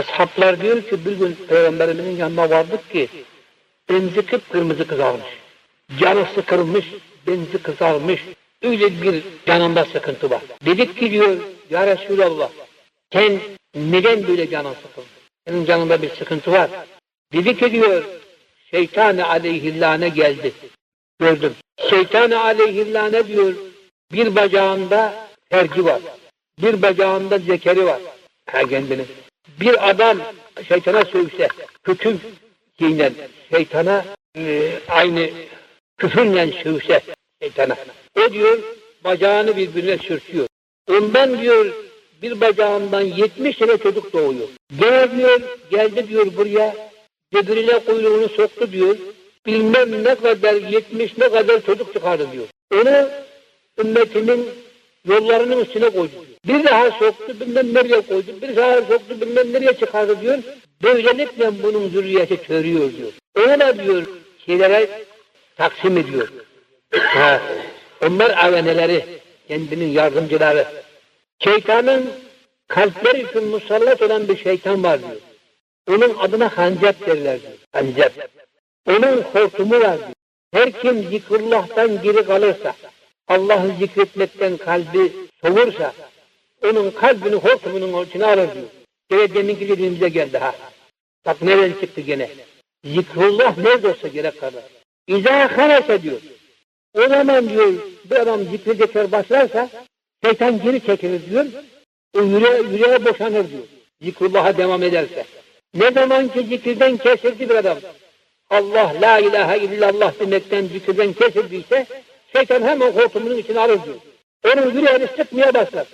Ashaplar diyor ki bir gün Peygamberimizin yanına vardık ki benzi kıpkırmızı kızarmış. Canı sıkılmış, benzi kızarmış. Öyle bir canında sıkıntı var. Dedik ki diyor ya Resulallah sen neden böyle canın sıkıldı? Senin canında bir sıkıntı var. Dedi ki diyor şeytan-ı aleyhillâne geldi. Gördüm. Şeytan-ı aleyhillâne diyor bir bacağında terci var. Bir bacağında zekeri var. Ha kendini. Bir adam şeytana sövse, kötü giyinen şeytana e, aynı küfürle sövse şeytana. O diyor bacağını birbirine sürtüyor. Ondan diyor bir bacağından 70 tane çocuk doğuyor. Gene diyor geldi diyor buraya birbirine kuyruğunu soktu diyor. Bilmem ne kadar 70 ne kadar çocuk çıkardı diyor. Onu ümmetinin yollarının üstüne koydu. Bir daha soktu bilmem nereye koydu. Bir daha soktu bilmem nereye çıkardı diyor. Böylelikle bunun zürriyeti çörüyor diyor. Da diyor şeylere taksim ediyor. Ha, onlar aveneleri, kendinin yardımcıları. Şeytanın kalpler için musallat olan bir şeytan var diyor. Onun adına hancep derler diyor. Hancep. Onun hortumu var diyor. Her kim zikrullah'tan geri kalırsa, Allah'ı zikretmekten kalbi soğursa, onun kalbini hortumunun içine alır diyor. Gene deminki dediğimize geldi ha. Bak nereden çıktı gene. Zikrullah nerede olsa gerek kalır. İzâ halese diyor. O zaman diyor bir adam zikredekler başlarsa şeytan geri çekilir diyor. O yüreğe, yüreğe boşanır diyor. Zikrullah'a devam ederse. Ne zaman ki zikirden kesildi bir adam. Allah la ilahe illallah demekten zikirden kesildiyse şeytan hemen hortumunun içine alır diyor. Onun yüreğini sıkmaya başlar.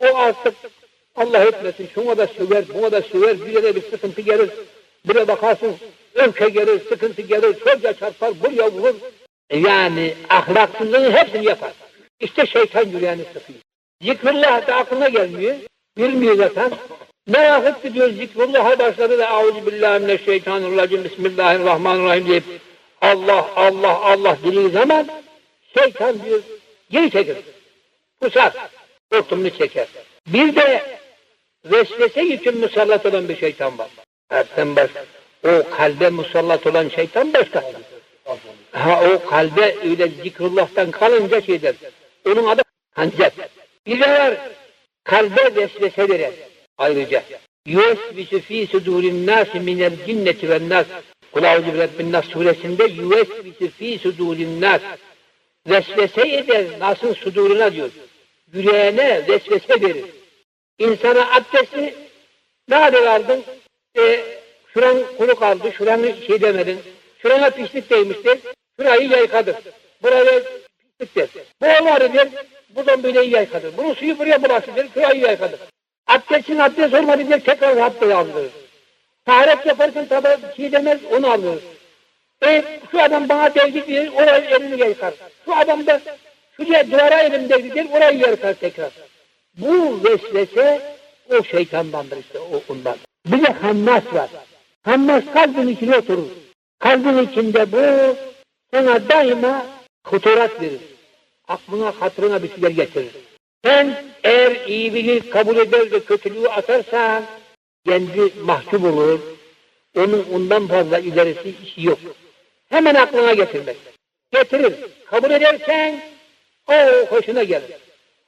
O artık Allah etmesin şuna da söver, buna da söver, bir yere bir sıkıntı gelir. Bire bakarsın öfke gelir, sıkıntı gelir, şuraya çarpar, buraya vurur. Yani ahlaksızlığın hepsini yapar. İşte şeytan yüreğini sıkıyor. Zikrullah da aklına gelmiyor. Bilmiyor zaten. Merak etti diyor zikrullah'a başladı da Euzubillahimineşşeytanirracim Bismillahirrahmanirrahim deyip Allah Allah Allah dediği zaman şeytan diyor geri çekilir. Pusar. Hortumunu çeker. Bir de vesvese için musallat olan bir şeytan var. Erten baş. O kalbe musallat olan şeytan başka. Ha o kalbe öyle zikrullah'tan kalınca şeydir. Onun adı hancep. Bir de kalbe vesvese veren ayrıca. Yüvesvisu fî sudûrin nâsi minel cinneti ven nâs. Kul a'udhu bi rabbin nas suresinde yüvesvisu fî sudûrin nâs. Vesvese eder nasın suduruna diyor. Yüreğine vesvese verir. İnsana abdesti nerede kaldın? E, şuran kuru kaldı, şuranı şey demedin. Şurana pislik değmiştir. Şurayı yaykadır. Buraya pislik der. Bu olmadı der. Buradan böyle yaykadır. Bunun suyu buraya bulaşıdır. Şurayı yaykadır. Abdestin abdest olmadı diye tekrar abdest aldırır. Taharet yaparken tabi şey demez onu alırız. E şu adam bana devdi diye orayı elini yıkar. Şu adam da şuraya duvara elim devdi diye orayı yıkar tekrar. Bu vesvese o şeytandandır işte o ondan. Bir de hammas var. Hammas kalbin içine oturur. Kalbin içinde bu sana daima huturat verir. Aklına hatırına bir şeyler getirir. Sen eğer iyi bilir kabul eder de kötülüğü atarsan kendi mahcup olur. Onun ondan fazla ilerisi işi yok. Hemen aklına getirmek. Getirir. Kabul edersen o hoşuna gelir.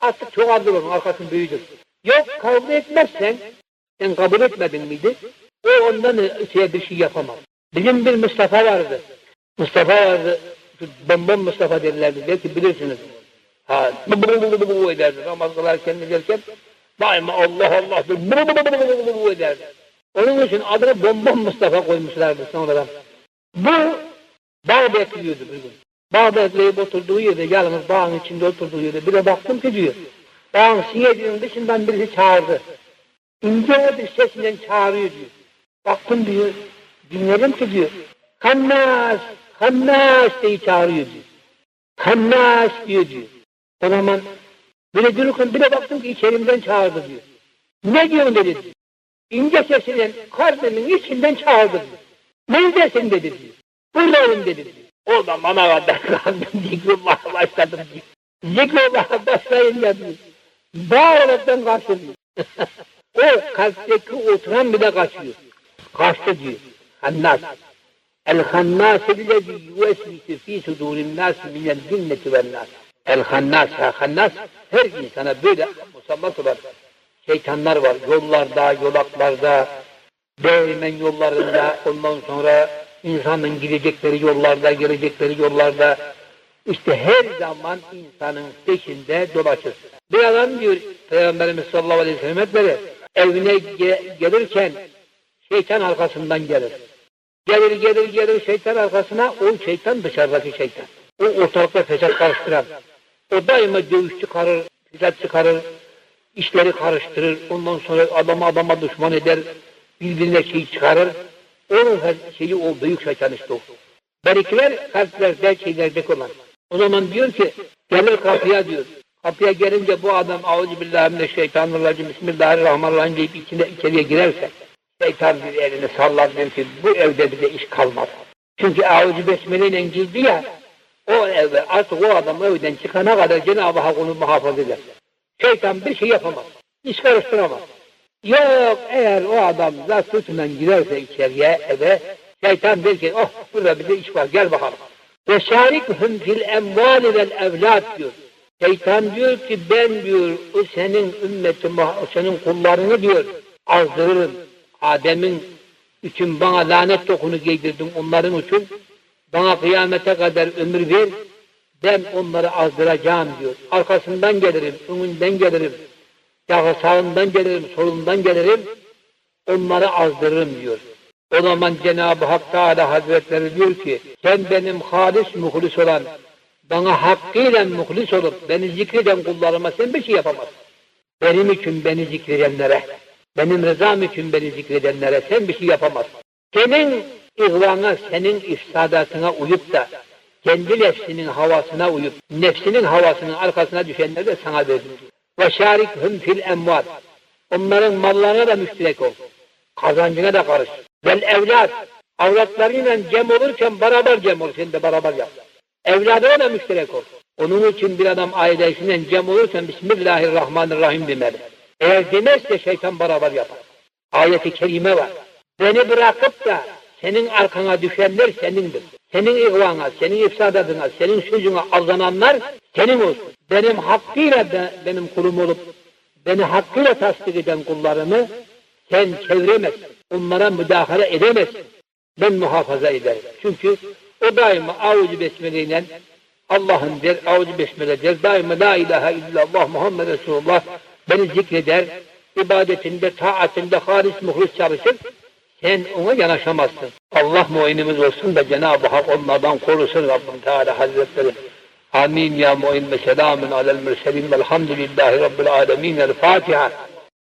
Artık çok azdır onun arkasın büyüdür. Yok kabul etmezsen sen kabul etmedin miydi? O ondan şeye bir şey yapamaz. Bizim bir Mustafa vardı. Mustafa vardı. Şu Bombon Mustafa derlerdi. Belki bilirsiniz. Ha, bu bu bu ederdi. Namaz kılarken ne derken daima Allah Allah bu bu bu bu bu ederdi. Onun için adını Bombon Mustafa koymuşlardı sonradan. Bu bağ bekliyordu bir gün. Bağ bekleyip oturduğu yerde, yalnız bağın içinde oturduğu yerde bir de baktım ki diyor, bağın sinyalinin dışından birisi çağırdı. İnce bir sesiyle çağırıyor diyor. Baktım diyor, dinledim ki diyor, Kannas, Kannas diye çağırıyor diyor. Kannas diyor diyor. O zaman böyle dururken bir de baktım ki içerimden çağırdı diyor. Ne diyorsun dedi diyor. İnce sesiyle kalbimin içinden çağırdı diyor. Neredesin dedi diyor. Buradayım dedi diyor. Oradan bana kadar zikrullah'a başladım diyor. Zikrullah'a başlayınca diyor. Bağ olaraktan karşılıyor. O kalpteki oturan bile kaçıyor. Kaçtı diyor. Hannas. El-Hannas illezi yuvesvisu fi sudurin nas minel cinneti vel nas. El-Hannas, ha Hannas her insana böyle musallat olan şeytanlar var. Yollarda, yolaklarda, değirmen yollarında, ondan sonra insanın gidecekleri yollarda, gelecekleri yollarda, işte her zaman insanın peşinde dolaşır. Bir adam diyor Peygamberimiz sallallahu aleyhi ve sellem Hazretleri, evine ge- gelirken şeytan arkasından gelir. Gelir gelir gelir şeytan arkasına, o şeytan dışarıdaki şeytan. O ortalıkta fesat karıştıran. O daima dövüş çıkarır, fesat çıkarır, işleri karıştırır, ondan sonra adama adama düşman eder, birbirine şey çıkarır. Onun şeyi o büyük şeytan işte o. Berikler kalplerde şeylerdeki olan. O zaman diyor ki gelir kapıya diyor. Kapıya gelince bu adam Euzubillahimineşşeytanirracim Bismillahirrahmanirrahim deyip içine içeriye girerse şeytan bir elini sallar der ki bu evde bize iş kalmaz. Çünkü Euzu Besmele ile girdi ya o eve artık o adam evden çıkana kadar Cenab-ı Hak onu muhafaza eder. Şeytan bir şey yapamaz. İş karıştıramaz. Yok eğer o adam zat lütfünden girerse içeriye eve şeytan der ki oh burada bize iş var gel bakalım. Ve şarikhum fil emvali vel evlat diyor. Şeytan diyor ki ben diyor o senin ümmetin, o senin kullarını diyor azdırırım. Adem'in için bana lanet dokunu giydirdin onların için. Bana kıyamete kadar ömür ver. Ben onları azdıracağım diyor. Arkasından gelirim, önünden gelirim. Ya sağından gelirim, solundan gelirim. Onları azdırırım diyor. O zaman Cenab-ı Hak Teala Hazretleri diyor ki sen benim halis muhlis olan bana hakkıyla muhlis olup beni zikreden kullarıma sen bir şey yapamazsın. Benim için beni zikredenlere, benim rızam için beni zikredenlere sen bir şey yapamazsın. Senin ihvana, senin ifsadatına uyup da kendi nefsinin havasına uyup nefsinin havasının arkasına düşenleri de sana verdim. Ve şarikhum fil emval. Onların mallarına da müşterek ol. Kazancına da karış. Vel evlat. Avlatlarıyla cem olurken beraber cem ol. Sen de beraber yap. Evladına da müşterek ol. Onun için bir adam ailesiyle cem olurken Bismillahirrahmanirrahim demeli. Eğer demezse şeytan beraber yapar. Ayeti kerime var. Beni bırakıp da senin arkana düşenler senindir. Senin ihvana, senin ifsadatına, senin sözüne aldananlar senin olsun. Benim hakkıyla be, benim kulum olup beni hakkıyla tasdik eden kullarımı sen çeviremezsin. Onlara müdahale edemezsin. Ben muhafaza ederim. Çünkü o daima avucu besmeleyle Allah'ın der, avucu besmele der. Daima la ilahe illallah Muhammed Resulullah beni zikreder. ibadetinde, taatinde halis muhlis çalışır. Sen ona yanaşamazsın. Allah muayenimiz olsun da Cenab-ı Hak onlardan korusun Rabbim Teala Hazretleri. Amin ya muin ve selamun alel mürselin velhamdülillahi rabbil alemin. El Fatiha.